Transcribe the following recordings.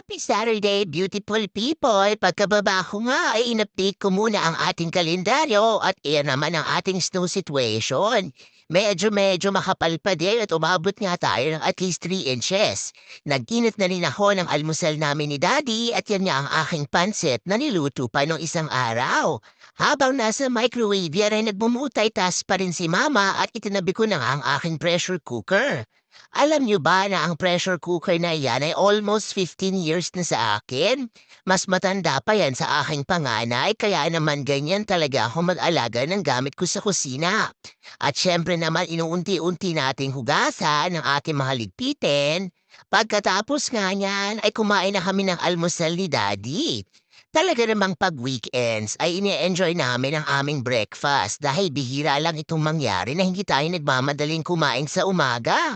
Happy Saturday, beautiful people! Pagkababa ko nga ay in-update ko muna ang ating kalendaryo at iyan naman ang ating snow situation. Medyo-medyo makapal pa din at umabot nga tayo ng at least 3 inches. Nagkinit na rin ako ng almusal namin ni Daddy at yan nga ang aking pansit na niluto pa nung isang araw. Habang nasa microwave yan ay nagmumutay tas pa rin si Mama at itinabi ko na nga ang aking pressure cooker. Alam niyo ba na ang pressure cooker na yan ay almost 15 years na sa akin? Mas matanda pa yan sa aking panganay kaya naman ganyan talaga ako mag-alaga ng gamit ko sa kusina. At syempre naman inuunti-unti nating hugasan ng ating mga ligpitin. Pagkatapos nga niyan ay kumain na kami ng almusal ni Daddy. Talaga namang pag weekends ay ini-enjoy namin ang aming breakfast dahil bihira lang itong mangyari na hindi tayo nagmamadaling kumain sa umaga.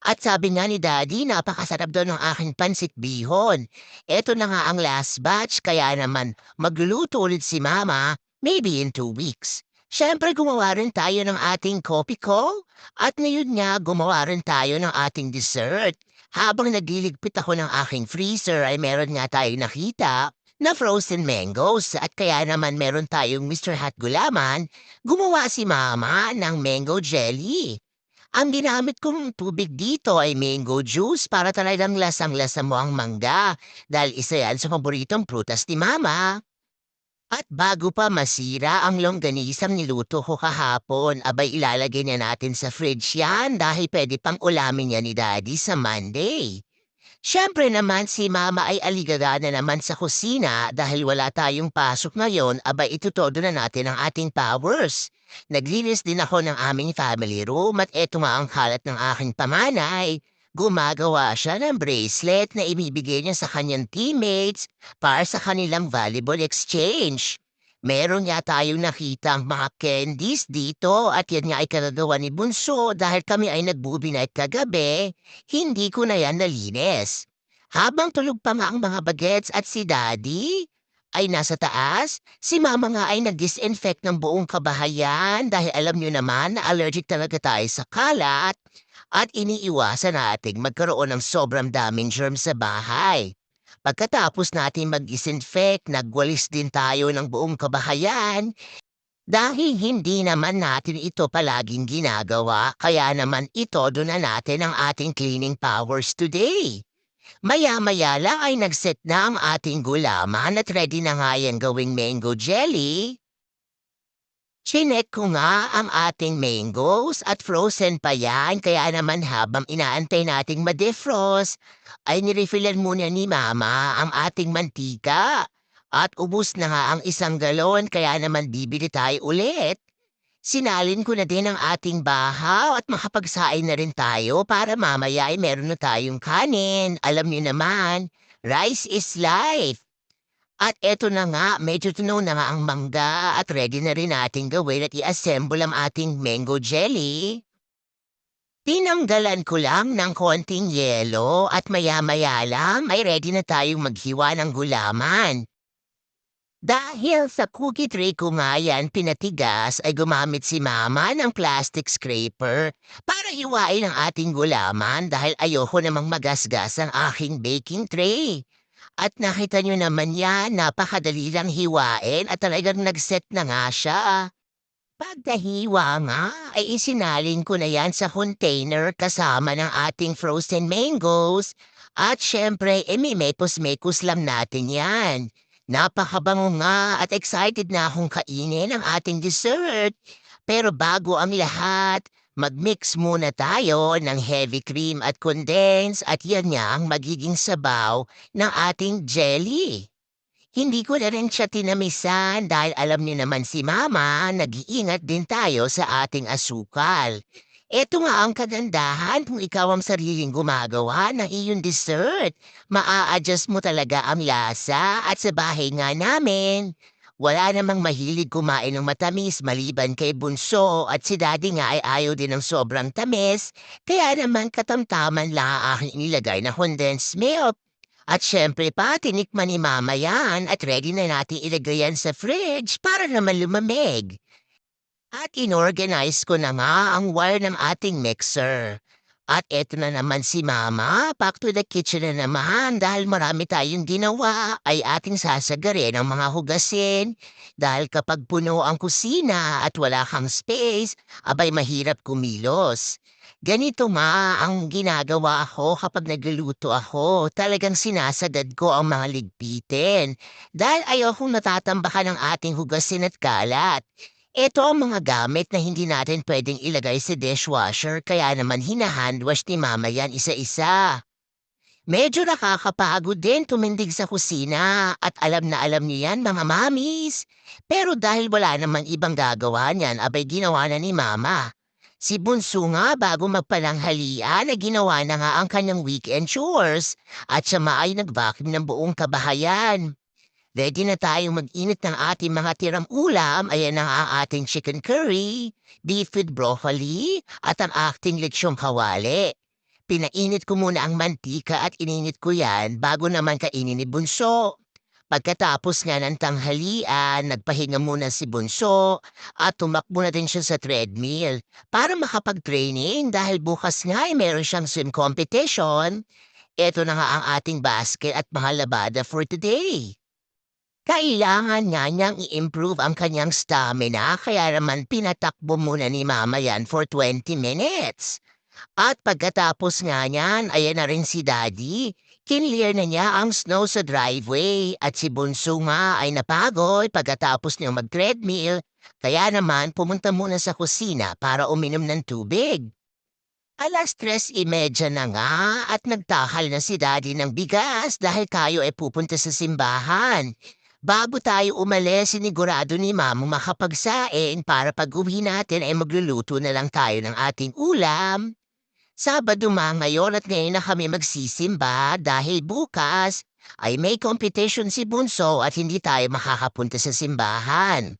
At sabi nga ni Daddy, napakasarap daw ng aking pansit bihon. Ito na nga ang last batch, kaya naman magluluto ulit si Mama, maybe in two weeks. Siyempre gumawa rin tayo ng ating coffee ko, at ngayon nga gumawa rin tayo ng ating dessert. Habang nagliligpit ako ng aking freezer ay meron nga tayo nakita na frozen mangoes at kaya naman meron tayong Mr. Hot Gulaman, gumawa si Mama ng mango jelly. Ang ginamit kong tubig dito ay mango juice para talagang lasang-lasa mo ang mangga dahil isa yan sa paboritong prutas ni Mama. At bago pa masira ang longganisang niluto ko kahapon, abay ilalagay na natin sa fridge yan dahil pwede pang ulamin yan ni Daddy sa Monday. Siyempre naman si Mama ay aligada na naman sa kusina dahil wala tayong pasok ngayon, abay itutodo na natin ang ating powers. Naglinis din ako ng aming family room at eto nga ang kalat ng aking pamanay. Gumagawa siya ng bracelet na ibibigay niya sa kanyang teammates para sa kanilang volleyball exchange. Meron nga tayong nakitang mga candies dito at yan nga ay karagawa ni Bunso dahil kami ay night kagabi, hindi ko na yan nalinis. Habang tulog pa nga ang mga bagets at si Daddy, ay nasa taas, si mama nga ay nag-disinfect ng buong kabahayan dahil alam niyo naman na allergic talaga tayo sa kalat at iniiwasan nating magkaroon ng sobrang daming germs sa bahay. Pagkatapos natin mag-disinfect, nagwalis din tayo ng buong kabahayan dahil hindi naman natin ito palaging ginagawa, kaya naman ito na natin ang ating cleaning powers today. Maya-maya lang ay nagset na ang ating gulaman at ready na nga yan gawing mango jelly. Chinek ko nga ang ating mangoes at frozen pa yan kaya naman habang inaantay nating ma-defrost ay nirefillan muna ni mama ang ating mantika at ubus na nga ang isang galon kaya naman bibili tayo ulit. Sinalin ko na din ang ating bahaw at makapagsain na rin tayo para mamaya ay meron na tayong kanin. Alam niyo naman, rice is life. At eto na nga, medyo tunaw na nga ang mangga at ready na rin natin gawin at i-assemble ang ating mango jelly. Tinanggalan ko lang ng konting yelo at maya-maya lang ay ready na tayong maghiwa ng gulaman. Dahil sa cookie tray ko nga yan pinatigas ay gumamit si mama ng plastic scraper para hiwain ang ating gulaman dahil ayoko namang magasgas ang aking baking tray. At nakita nyo naman yan, napakadali lang hiwain at talagang nagset na nga siya. Pagdahiwa nga ay isinalin ko na yan sa container kasama ng ating frozen mangoes at syempre emimekos-mekos lang natin yan. Napakabango nga at excited na akong kainin ang ating dessert. Pero bago ang lahat, mag-mix muna tayo ng heavy cream at condense at yan nga ang magiging sabaw ng ating jelly. Hindi ko na rin siya tinamisan dahil alam niyo naman si Mama, nag-iingat din tayo sa ating asukal. Ito nga ang kagandahan kung ikaw ang sariling gumagawa ng iyong dessert. Maa-adjust mo talaga ang lasa at sa bahay nga namin. Wala namang mahilig kumain ng matamis maliban kay Bunso at si Daddy nga ay ayaw din ng sobrang tamis. Kaya naman katamtaman lang ang inilagay na condensed milk. At syempre pa, tinikman ni Mama yan at ready na natin ilagay yan sa fridge para naman lumamig. At inorganize ko na nga ang wire ng ating mixer. At eto na naman si Mama, back to the kitchen na naman dahil marami tayong ginawa ay ating sasagarin ang mga hugasin. Dahil kapag puno ang kusina at wala kang space, abay mahirap kumilos. Ganito nga ang ginagawa ko kapag nagluluto ako. Talagang sinasagad ko ang mga ligpitin. Dahil ayokong natatambakan ng ating hugasin at kalat. Ito ang mga gamit na hindi natin pwedeng ilagay sa dishwasher kaya naman hinahandwash ni mama yan isa-isa. Medyo nakakapagod din tumindig sa kusina at alam na alam niyo yan mga mamis. Pero dahil wala namang ibang gagawa niyan abay ginawa na ni mama. Si Bunso nga bago magpalanghalian na ginawa na nga ang kanyang weekend chores at siya ma ay nag-vacuum ng buong kabahayan. Ready na tayong mag-init ng ating mga tirang ulam. Ayan ang ating chicken curry, beef with broccoli, at ang ating letsyong kawali. Pinainit ko muna ang mantika at ininit ko yan bago naman kainin ni Bunso. Pagkatapos nga ng tanghalian, nagpahinga muna si Bunso at tumakbo na din siya sa treadmill para makapag-training dahil bukas nga ay meron siyang swim competition. Ito na nga ang ating basket at mga labada for today. Kailangan nga niyang i-improve ang kanyang stamina kaya naman pinatakbo muna ni mama yan for 20 minutes. At pagkatapos nga niyan, ayan na rin si daddy. Kinlear na niya ang snow sa driveway at si Bunso nga ay napagod pagkatapos niya mag-treadmill. Kaya naman pumunta muna sa kusina para uminom ng tubig. Alas tres imedya na nga at nagtahal na si daddy ng bigas dahil kayo ay pupunta sa simbahan. Bago tayo umalis, sinigurado ni Mamo makapagsain para pag-uwi natin ay magluluto na lang tayo ng ating ulam. Sabado ma ngayon at ngayon na kami magsisimba dahil bukas ay may competition si Bunso at hindi tayo makakapunta sa simbahan.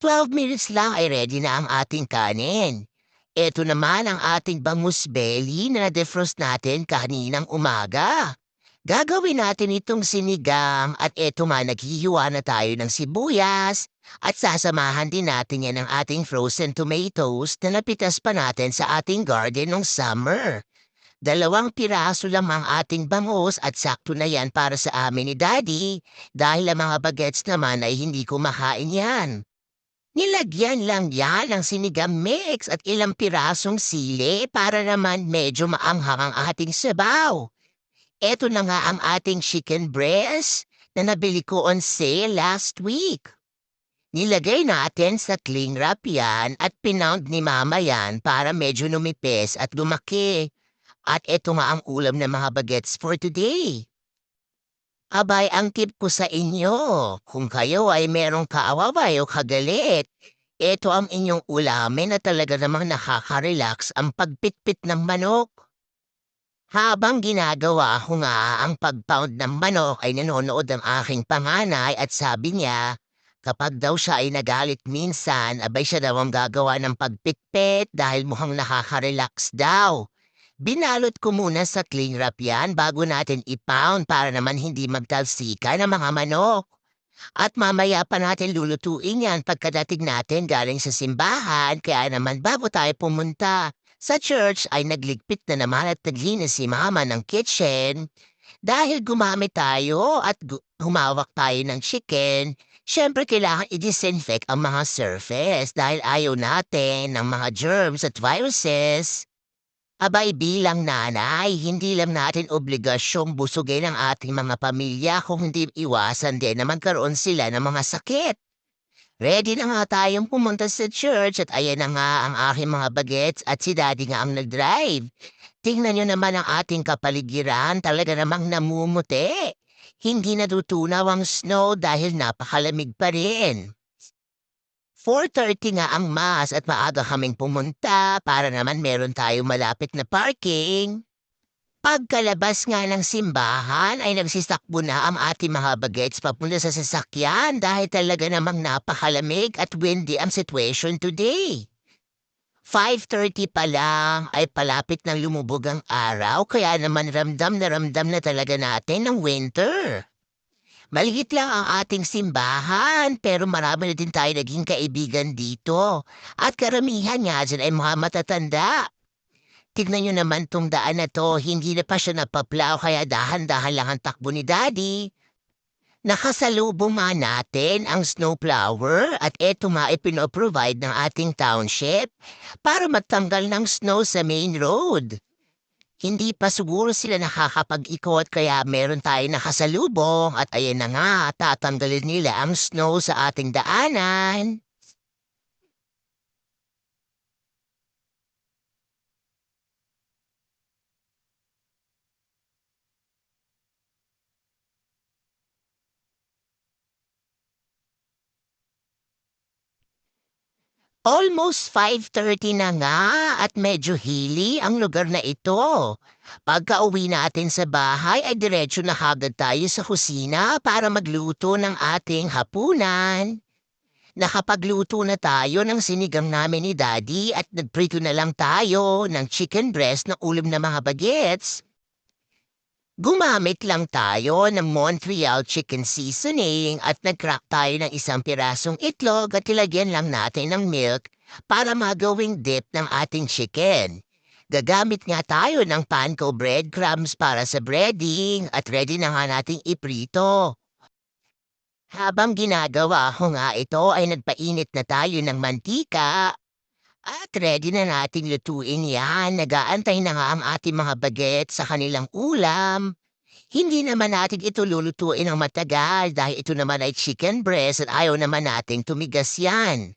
12 minutes lang ay ready na ang ating kanin. Ito naman ang ating bangus belly na defrost natin kaninang umaga. Gagawin natin itong sinigang at eto nga naghihiwa na tayo ng sibuyas at sasamahan din natin yan ng ating frozen tomatoes na napitas pa natin sa ating garden nung summer. Dalawang piraso lang ang ating bangus at sakto na yan para sa amin ni Daddy dahil ang mga bagets naman ay hindi kumakain yan. Nilagyan lang yan ng sinigang mix at ilang pirasong sili para naman medyo maanghang ang ating sabaw. Eto na nga ang ating chicken breast na nabili ko on sale last week. Nilagay natin sa cling wrap yan at pinound ni mama yan para medyo numipis at lumaki. At eto nga ang ulam ng mga bagets for today. Abay, ang tip ko sa inyo, kung kayo ay merong kaawaway o kagalit, ito ang inyong ulamin na talaga namang nakaka-relax ang pagpitpit ng manok. Habang ginagawa ko nga ang pag-pound ng manok ay nanonood ang aking panganay at sabi niya, kapag daw siya ay nagalit minsan, abay siya daw ang gagawa ng pagpitpit dahil mukhang nakaka-relax daw. Binalot ko muna sa cling wrap yan bago natin i-pound para naman hindi magtalsika ng mga manok. At mamaya pa natin lulutuin yan pagkadating natin galing sa simbahan kaya naman bago tayo pumunta sa church ay nagligpit na naman at naglinis si mama ng kitchen. Dahil gumamit tayo at gu- humawak tayo ng chicken, syempre kailangan i-disinfect ang mga surface dahil ayaw natin ng mga germs at viruses. Abay bilang nanay, hindi lang natin obligasyong busugin ang ating mga pamilya kung hindi iwasan din na magkaroon sila ng mga sakit. Ready na nga tayong pumunta sa church at ayan na nga ang aking mga bagets at si daddy nga ang nag-drive. Tingnan nyo naman ang ating kapaligiran, talaga namang namumuti. Hindi natutunaw ang snow dahil napakalamig pa rin. 4.30 nga ang mas at maaga kaming pumunta para naman meron tayong malapit na parking. Pagkalabas nga ng simbahan ay nagsisakbo na ang ating mga bagets papunta sa sasakyan dahil talaga namang napakalamig at windy ang situation today. 5.30 pa lang ay palapit ng lumubog ang araw kaya naman ramdam na ramdam na talaga natin ng winter. Maliit lang ang ating simbahan pero marami na din tayo naging kaibigan dito at karamihan nga dyan ay mga matatanda. Tignan niyo naman 'tong daan na 'to, hindi na pa siya napaplow kaya dahan-dahan lang ang takbo ni Daddy. Nakasalubong nga natin ang snowplower at eto nga ay pino-provide ng ating township para magtanggal ng snow sa main road. Hindi pa siguro sila nakakapag-ikot kaya meron tayong nakasalubong at ayan na nga tatanggalin nila ang snow sa ating daanan. Almost 5:30 na nga at medyo hilly ang lugar na ito. Pagkauwi natin sa bahay ay diretso na kagad tayo sa kusina para magluto ng ating hapunan. Nakapagluto na tayo ng sinigang namin ni Daddy at nagprito na lang tayo ng chicken breast na ulam na mga bagets. Gumamit lang tayo ng Montreal chicken seasoning at nag-crack tayo ng isang pirasong itlog at ilagyan lang natin ng milk para magawing dip ng ating chicken. Gagamit nga tayo ng panko breadcrumbs para sa breading at ready na nga nating iprito. Habang ginagawa ko nga ito ay nagpainit na tayo ng mantika at ready na nating lutuin yan. Nagaantay na nga ang ating mga baget sa kanilang ulam. Hindi naman natin ito lulutuin ng matagal dahil ito naman ay chicken breast at ayaw naman nating tumigas yan.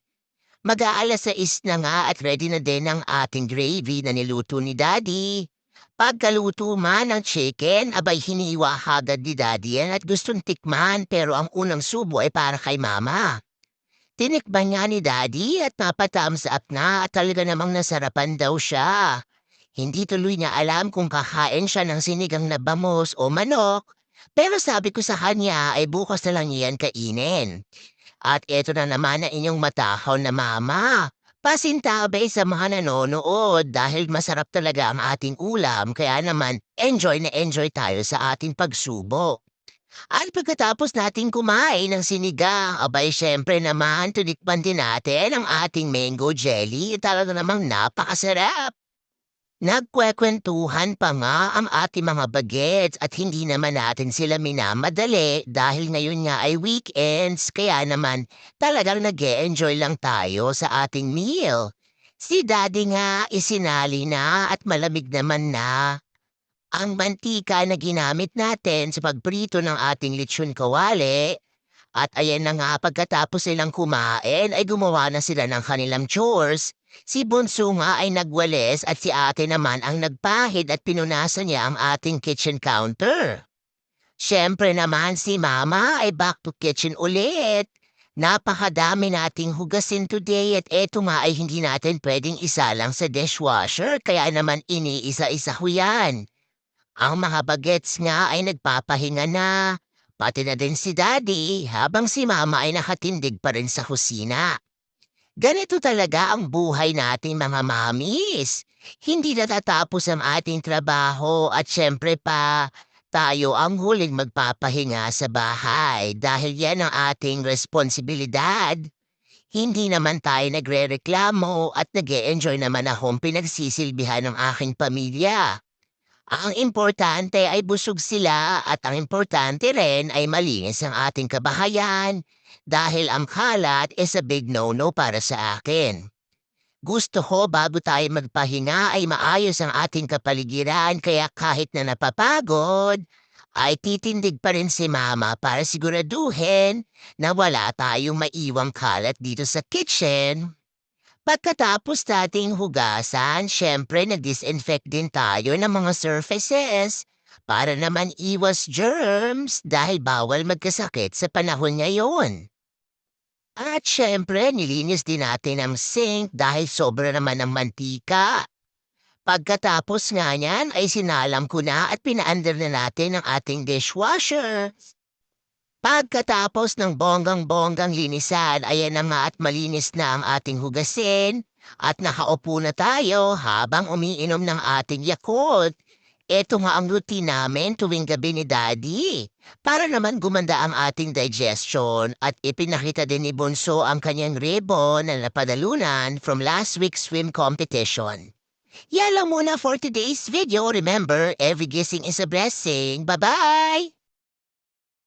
Mag-aalas sa is na nga at ready na din ang ating gravy na niluto ni Daddy. Pagkaluto man ng chicken, abay hiniwa agad ni Daddy yan at gustong tikman pero ang unang subo ay para kay Mama. Tinikman niya ni Daddy at napatams up na at talaga namang nasarapan daw siya. Hindi tuloy niya alam kung kakain siya ng sinigang na bamos o manok, pero sabi ko sa kanya ay bukas na lang iyan kainin. At eto na naman ang inyong matahaw na mama. Pasintabay sa mga nanonood dahil masarap talaga ang ating ulam kaya naman enjoy na enjoy tayo sa ating pagsubo. At pagkatapos nating kumain ng sinigang, abay syempre naman tunikman din natin ang ating mango jelly. Talaga namang napakasarap. Nagkwekwentuhan pa nga ang ating mga bagets at hindi naman natin sila minamadali dahil ngayon nga ay weekends kaya naman talagang nag enjoy lang tayo sa ating meal. Si daddy nga isinali na at malamig naman na ang mantika na ginamit natin sa pagprito ng ating lechon kawali at ayan na nga pagkatapos silang kumain ay gumawa na sila ng kanilang chores. Si Bunso nga ay nagwalis at si ate naman ang nagpahid at pinunasan niya ang ating kitchen counter. Siyempre naman si mama ay back to kitchen ulit. Napakadami nating hugasin today at eto nga ay hindi natin pwedeng isa lang sa dishwasher kaya naman iniisa-isa ko yan. Ang mga bagets nga ay nagpapahinga na, pati na din si Daddy habang si Mama ay nakatindig pa rin sa kusina. Ganito talaga ang buhay nating mga mamis. Hindi natatapos ang ating trabaho at syempre pa tayo ang huling magpapahinga sa bahay dahil yan ang ating responsibilidad. Hindi naman tayo nagre-reklamo at nag enjoy naman akong pinagsisilbihan ng aking pamilya. Ang importante ay busog sila at ang importante rin ay malinis ang ating kabahayan dahil ang kalat is a big no-no para sa akin. Gusto ko bago tayo magpahinga ay maayos ang ating kapaligiran kaya kahit na napapagod, ay titindig pa rin si mama para siguraduhin na wala tayong maiwang kalat dito sa kitchen. Pagkatapos nating hugasan, syempre nag-disinfect din tayo ng mga surfaces para naman iwas germs dahil bawal magkasakit sa panahon ngayon. At syempre, nilinis din natin ang sink dahil sobra naman ng mantika. Pagkatapos nga niyan ay sinalam ko na at pinaandar na natin ang ating dishwasher. Pagkatapos ng bonggang-bonggang linisan, ayan na nga at malinis na ang ating hugasin at nakaupo na tayo habang umiinom ng ating Yakult. Ito nga ang routine namin tuwing gabi ni Daddy. Para naman gumanda ang ating digestion at ipinakita din ni Bunso ang kanyang ribbon na napadalunan from last week's swim competition. Yan lang muna for today's video. Remember, every guessing is a blessing. Bye-bye!